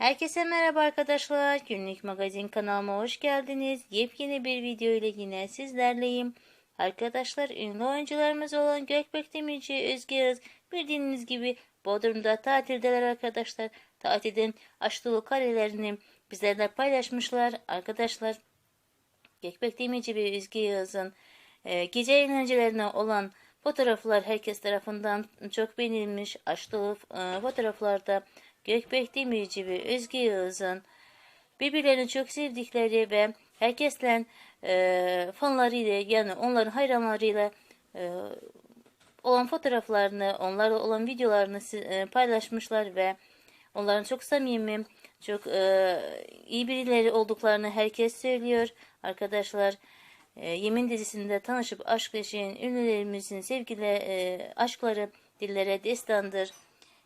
Herkese merhaba arkadaşlar. Günlük magazin kanalıma hoş geldiniz. Yepyeni bir video ile yine sizlerleyim. Arkadaşlar ünlü oyuncularımız olan Gökbek Demirci, Özge Yağız bildiğiniz gibi Bodrum'da tatildeler arkadaşlar. Tatilden açtığı karelerini bizlerle paylaşmışlar. Arkadaşlar Gökbek Demirci ve Özge Yağız'ın e, gece eğlencelerine olan fotoğraflar herkes tarafından çok beğenilmiş. Açtığı e, fotoğraflarda Gökbek Demirci ve Özge Yağız'ın birbirlerini çok sevdikleri ve herkesle e, fanlarıyla yani onların hayranlarıyla e, olan fotoğraflarını, onlarla olan videolarını e, paylaşmışlar ve onların çok samimi, çok e, iyi birileri olduklarını herkes söylüyor. Arkadaşlar e, Yemin dizisinde tanışıp aşk yaşayan ünlülerimizin sevgili e, aşkları dillere destandır.